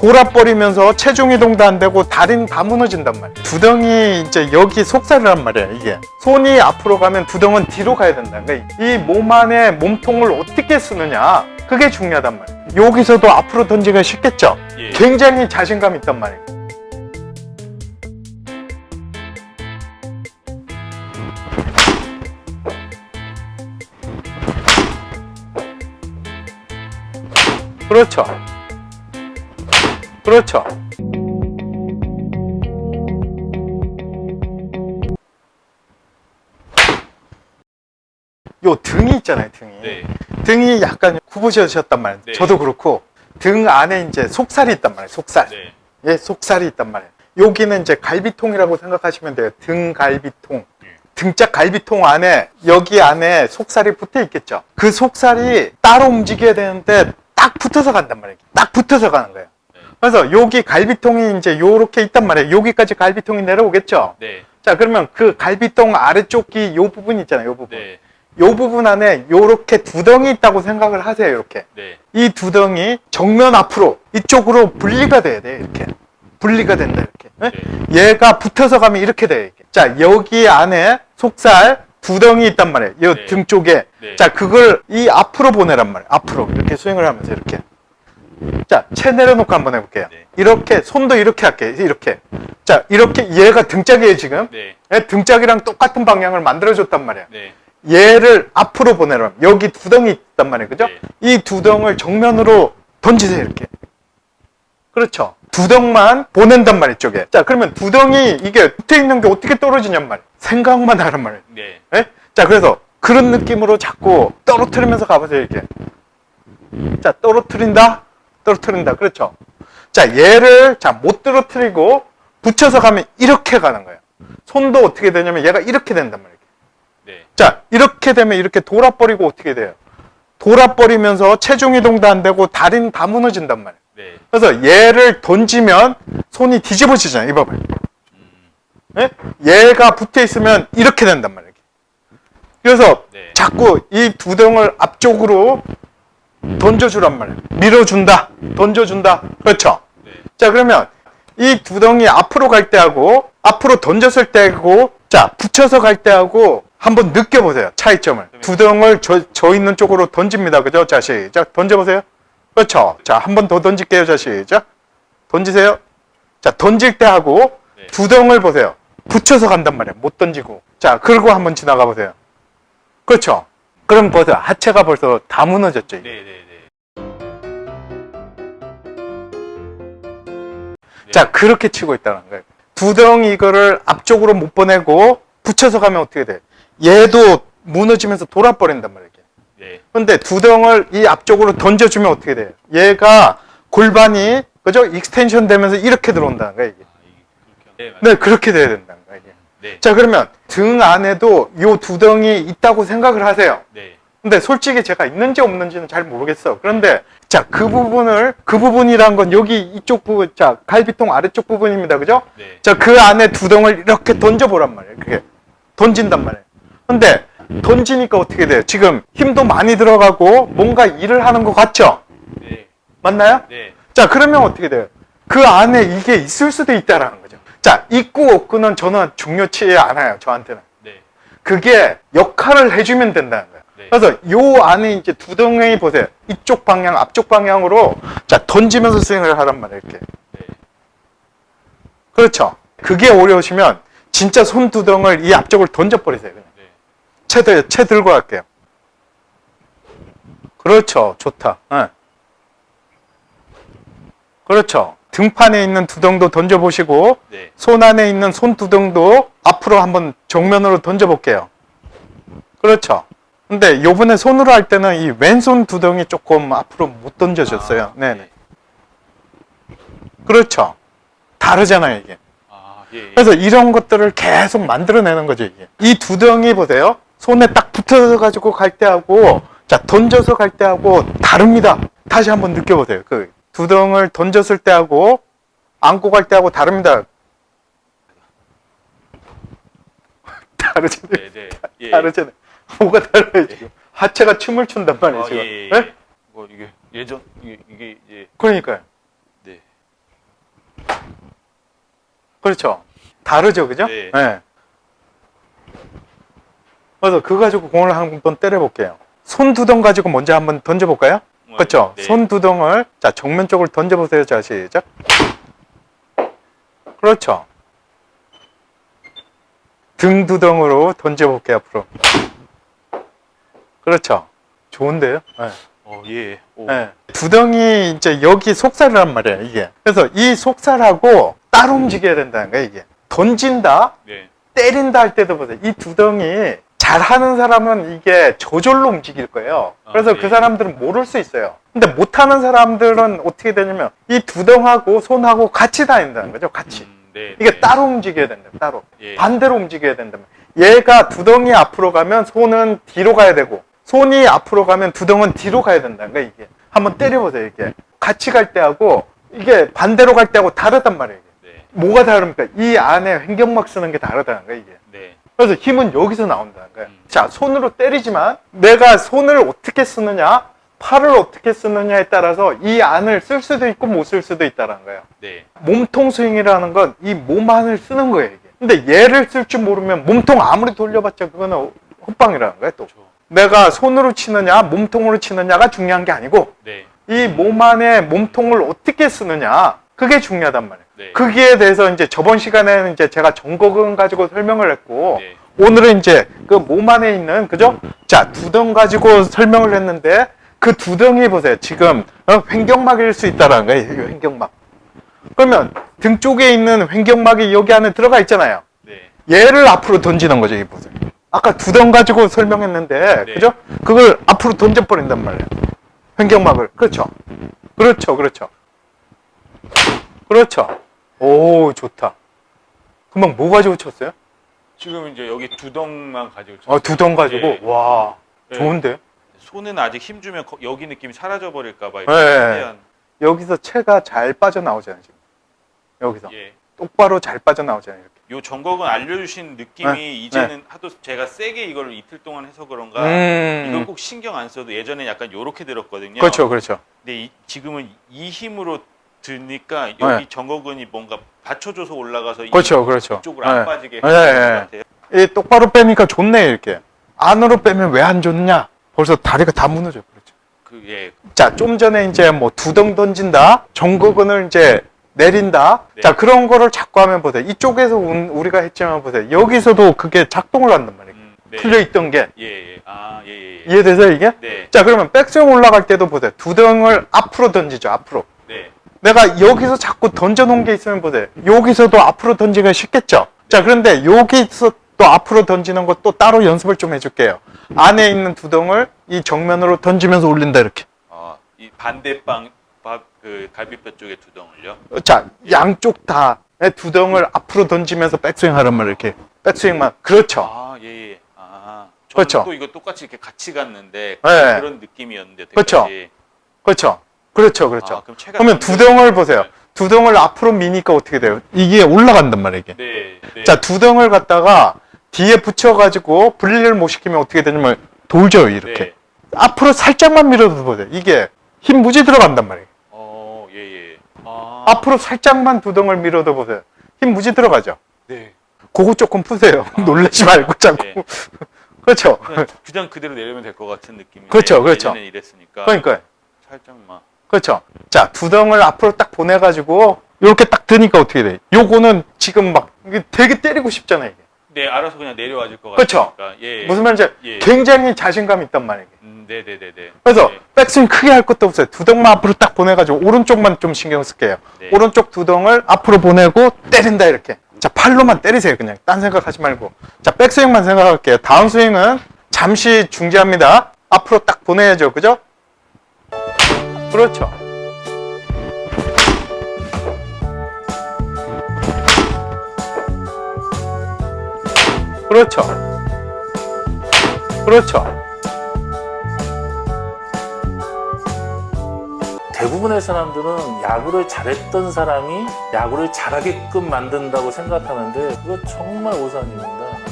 돌아버리면서 체중 이동도 안 되고 다리는 다 무너진단 말이야. 두덩이 이제 여기 속살이란 말이야 이게. 손이 앞으로 가면 두덩은 뒤로 가야 된다. 그러니까 이 몸 안에 몸통을 어떻게 쓰느냐 그게 중요하단 말이야. 여기서도 앞으로 던지기가 쉽겠죠. 예. 굉장히 자신감 있단 말이야. 그렇죠. 그렇죠. 요 등이 있잖아요, 등이. 네. 등이 약간 굽으셨단 말이에요. 네. 저도 그렇고 등 안에 이제 속살이 있단 말이에요. 속살. 네. 예, 속살이 있단 말이에요. 여기는 이제 갈비통이라고 생각하시면 돼요. 등 갈비통. 네. 등짝 갈비통 안에 여기 안에 속살이 붙어 있겠죠. 그 속살이 따로 움직여야 되는데 딱 붙어서 간단 말이에요. 딱 붙어서 가는 거예요. 네. 그래서 여기 갈비통이 이제 요렇게 있단 말이에요. 여기까지 갈비통이 내려오겠죠. 네. 자, 그러면 그 갈비통 아래쪽이 요 부분 있잖아요. 요 부분. 네. 요 부분 안에 요렇게 두덩이 있다고 생각을 하세요. 이렇게. 네. 이 두덩이 정면 앞으로 이쪽으로 분리가 돼야 돼 이렇게 분리가 된다 이렇게 예? 얘가 붙어서 가면 이렇게 돼 이렇게. 자 여기 안에 속살 두덩이 있단 말이에요 이 네. 등 쪽에 네. 자 그걸 이 앞으로 보내란 말이에요 앞으로 이렇게 스윙을 하면서 이렇게 자 채 내려놓고 한번 해볼게요 네. 이렇게 손도 이렇게 할게요 이렇게 자 이렇게 얘가 등짝이에요 지금 네. 예, 등짝이랑 똑같은 방향을 만들어줬단 말이에요 네. 얘를 앞으로 보내라면 여기 두덩이 있단 말이에요. 그죠? 네. 이 두덩을 정면으로 던지세요. 이렇게. 그렇죠. 두덩만 보낸단 말이에요. 쪽에. 자, 그러면 두덩이 이게 붙어 있는 게 어떻게 떨어지냔 말이에요. 생각만 하란 말이에요. 네. 예? 자, 그래서 그런 느낌으로 자꾸 떨어뜨리면서 가보세요. 이렇게. 자, 떨어뜨린다. 떨어뜨린다. 그렇죠. 자, 얘를 자, 못 떨어뜨리고 붙여서 가면 이렇게 가는 거예요. 손도 어떻게 되냐면 얘가 이렇게 된단 말이에요. 네. 자, 이렇게 되면 이렇게 돌아버리고 어떻게 돼요? 돌아버리면서 체중 이동도 안 되고 다리는 다 무너진단 말이에요. 네. 그래서 얘를 던지면 손이 뒤집어지잖아요. 이봐봐요. 음. 예? 얘가 붙어 있으면 이렇게 된단 말이에요. 그래서 네. 자꾸 이 두덩을 앞쪽으로 던져주란 말이에요. 밀어준다. 던져준다. 그렇죠. 네. 자, 그러면 이 두덩이 앞으로 갈 때하고 앞으로 던졌을 때하고 자, 붙여서 갈 때하고 한번 느껴보세요. 차이점을. 두덩을 저, 저 있는 쪽으로 던집니다. 그죠? 자, 시작. 던져보세요. 그렇죠. 자, 한 번 더 던질게요. 자, 시작. 던지세요. 자, 던질 때하고 네. 두덩을 보세요. 붙여서 간단 말이에요. 못 던지고. 자, 그리고 한번 지나가 보세요. 그렇죠. 그럼 보세요. 하체가 벌써 다 무너졌죠. 이게. 네. 네. 네. 자, 그렇게 치고 있다는 거예요. 두덩이 이거를 앞쪽으로 못 보내고 붙여서 가면 어떻게 돼? 얘도 무너지면서 돌아버린단 말이에요. 네. 근데 두덩을 이 앞쪽으로 던져주면 어떻게 돼요? 얘가 골반이 그죠? 익스텐션 되면서 이렇게 들어온다는 거예요. 이게. 아, 네, 그렇게 돼야 된다는 거예요. 네. 자, 그러면 등 안에도 요 두덩이 있다고 생각을 하세요. 네. 근데 솔직히 제가 있는지 없는지는 잘 모르겠어. 그런데 자, 그 부분을 그 부분이란 건 여기 이쪽 부분, 자, 갈비통 아래쪽 부분입니다. 그죠? 네. 자, 그 안에 두덩을 이렇게 던져 보란 말이에요. 그게 던진단 말이에요. 근데 던지니까 어떻게 돼요? 지금 힘도 많이 들어가고 뭔가 일을 하는 것 같죠? 네. 맞나요? 네. 자, 그러면 어떻게 돼요? 그 안에 이게 있을 수도 있다라는 거죠. 자, 있고 없고는 저는 중요치 않아요. 저한테는. 네. 그게 역할을 해주면 된다는 거예요. 네. 그래서 요 안에 이제 두덩이 보세요. 이쪽 방향, 앞쪽 방향으로 자 던지면서 스윙을 하란 말이에요. 이렇게. 네. 그렇죠. 그게 어려우시면 진짜 손 두 덩을 이 앞쪽을 던져버리세요. 그냥. 네. 채, 들, 채 들고 갈게요. 그렇죠. 좋다. 예. 그렇죠. 등판에 있는 두덩도 던져보시고 네. 손 안에 있는 손 두덩도 앞으로 한번 정면으로 던져볼게요. 그렇죠. 근데 요번에 손으로 할 때는 이 왼손 두덩이 조금 앞으로 못 던져졌어요. 아, 네네. 그렇죠. 다르잖아요, 이게. 아, 예. 예. 그래서 이런 것들을 계속 만들어내는 거죠, 이게. 이 두덩이 보세요. 손에 딱 붙어가지고 갈 때하고, 자, 던져서 갈 때하고 다릅니다. 다시 한번 느껴보세요. 그 두덩을 던졌을 때하고, 안고 갈 때하고 다릅니다. 다르잖아요. 네. 네. 예. 다르잖아요. 뭐가 달라요, 지금. 하체가 춤을 춘단 말이에요, 아, 지금. 예, 예, 네? 예. 뭐 이게 예전 이게 이게 이제 그러니까요. 네. 그렇죠. 다르죠, 그죠? 네. 그래서 그거 가지고 공을 한 번 때려볼게요. 손 두 덩 가지고 먼저 한번 던져볼까요? 그렇죠. 네. 손 두덩을 자 정면 쪽으로 던져보세요. 자 시작. 그렇죠. 등 두덩으로 던져볼게요 앞으로. 그렇죠. 좋은데요? 네. 어, 예. 오. 네. 두덩이 이제 여기 속살이란 말이에요 이게. 그래서 이 속살하고 따로 움직여야 된다는 거예요 이게. 던진다, 네. 때린다 할 때도 보세요. 이 두덩이 잘하는 사람은 이게 저절로 움직일 거예요. 그래서 아, 네. 그 사람들은 모를 수 있어요. 근데 못하는 사람들은 어떻게 되냐면 이 두덩하고 손하고 같이 다닌다는 거죠. 같이. 음, 네. 이게 네. 따로 움직여야 된다. 따로. 예. 반대로 움직여야 된다면. 얘가 두덩이 앞으로 가면 손은 뒤로 가야 되고 손이 앞으로 가면 두덩은 뒤로 가야 된다는 거예요. 이게. 한번 때려보세요. 이게. 같이 갈 때하고 이게 반대로 갈 때하고 다르단 말이에요. 이게. 네. 뭐가 다릅니까? 이 안에 횡격막 쓰는 게 다르다는 거예요. 이게. 네. 그래서 힘은 여기서 나온다는 거예요. 음. 자, 손으로 때리지만 내가 손을 어떻게 쓰느냐, 팔을 어떻게 쓰느냐에 따라서 이 안을 쓸 수도 있고 못 쓸 수도 있다는 거예요. 네. 몸통 스윙이라는 건 이 몸 안을 쓰는 거예요, 이게. 근데 얘를 쓸 줄 모르면 몸통 아무리 돌려봤자 그거는 헛방이라는 거예요, 또. 저. 내가 손으로 치느냐, 몸통으로 치느냐가 중요한 게 아니고 네. 이몸 안에 몸통을 어떻게 쓰느냐, 그게 중요하단 말이에요. 네. 거기에 대해서 이제 저번 시간에는 이제 제가 정곡은 가지고 설명을 했고 네. 오늘은 이제 그 몸 안에 있는 그죠? 자 두덩 가지고 설명을 했는데 그 두덩이 보세요. 지금 어, 횡격막일 수 있다라는 거예요. 이 횡격막. 그러면 등 쪽에 있는 횡격막이 여기 안에 들어가 있잖아요. 네. 얘를 앞으로 던지는 거죠. 이 보세요. 아까 두덩 가지고 설명했는데 네. 그죠? 그걸 앞으로 던져 버린단 말이에요. 횡격막을. 그렇죠. 그렇죠. 그렇죠. 그렇죠. 오 좋다. 금방 뭐 가지고 쳤어요? 지금 이제 여기 두 덩만 가지고 쳤어요. 어, 두덩 가지고 예. 와 네. 좋은데 손은 아직 힘 주면 거- 여기 느낌이 사라져 버릴까 봐. 네. 최대한 여기서 채가 잘 빠져나오잖아요 지금 여기서 예. 똑바로 잘 빠져나오잖아요 이렇게 요 정곡은 알려주신 느낌이 네. 이제는 하도 제가 세게 이걸 이틀 동안 해서 그런가 음. 이걸 꼭 신경 안 써도 예전에 약간 요렇게 들었거든요. 그렇죠 그렇죠 근데 이, 지금은 이 힘으로 드니까 여기 정곡은이 뭔가 받쳐줘서 올라가서 이- 그렇죠 그렇죠 이쪽으로 안 네. 빠지게 네, 네. 것 같아요. 이 똑바로 빼니까 좋네 이렇게 안으로 빼면 왜 안 좋냐 벌써 다리가 다 무너져 그렇죠 그 예. 자 좀 전에 이제 뭐 두덩 던진다 정거근을 이제 내린다 네. 자 그런 거를 자꾸 하면 보세요 이쪽에서 운- 우리가 했지만 보세요 여기서도 그게 작동을 한단 말이에요 음, 네. 풀려 있던 게 예, 예. 아, 예, 예. 예. 이해되세요 이게 네. 자 그러면 백스윙 올라갈 때도 보세요 두덩을 앞으로 던지죠 앞으로 네. 내가 여기서 자꾸 던져놓은 게 있으면 보세요 여기서도 앞으로 던지기가 쉽겠죠 자 그런데 여기서 또 앞으로 던지는 것도 따로 연습을 좀 해줄게요 안에 있는 두덩을 이 정면으로 던지면서 올린다 이렇게 아, 이 반대방 밥, 그 갈비뼈 쪽에 두덩을요. 자 양쪽 다 두덩을 앞으로 던지면서 백스윙 하란 말이에요 이렇게 백스윙만 그렇죠 아, 예, 예. 아. 저는 그렇죠. 또 이거 똑같이 이렇게 같이 갔는데 네. 그런 느낌이었는데 그렇죠. 되게 그렇죠 그렇죠 그렇죠 아, 그럼 체가 그러면 던져- 두덩을 보세요 두 덩을 앞으로 미니까 어떻게 돼요 이게 올라간단 말이에요 이게 네. 네. 자 두 덩을 갖다가 뒤에 붙여가지고 분리를 못 시키면 어떻게 되냐면 돌죠 이렇게 네. 앞으로 살짝만 밀어도 보세요 이게 힘 무지 들어간단 말이에요 어, 예, 예. 아. 앞으로 살짝만 두 덩을 밀어도 보세요 힘 무지 들어가죠 네. 그거 조금 푸세요 아, 놀라지 말고 자꾸 네. 그렇죠 그냥, 그냥 그대로 내리면 될 것 같은 느낌이. 그렇죠, 그렇죠. 예전에 이랬으니까. 그러니까 살짝만. 그렇죠 자 두 덩을 앞으로 딱 보내가지고 이렇게 딱 드니까 어떻게 돼 요거는 지금 막 되게 때리고 싶잖아요 이게. 네, 알아서 그냥 내려와줄 것 그렇죠. 같으니까. 예. 무슨 말인지 예. 굉장히 자신감 있단 말이에요. 음, 네, 네, 네, 네. 그래서 네. 백스윙 크게 할 것도 없어요. 두 덩만 앞으로 딱 보내가지고 오른쪽만 좀 신경 쓸게요. 네. 오른쪽 두 덩을 앞으로 보내고 때린다 이렇게. 자 팔로만 때리세요 그냥. 딴 생각하지 말고. 자 백스윙만 생각할게요. 다운 스윙은 잠시 중지합니다. 앞으로 딱 보내야죠, 그죠? 그렇죠. 그렇죠. 그렇죠. 대부분의 사람들은 야구를 잘했던 사람이 야구를 잘하게끔 만든다고 생각하는데 그거 정말 오산입니다.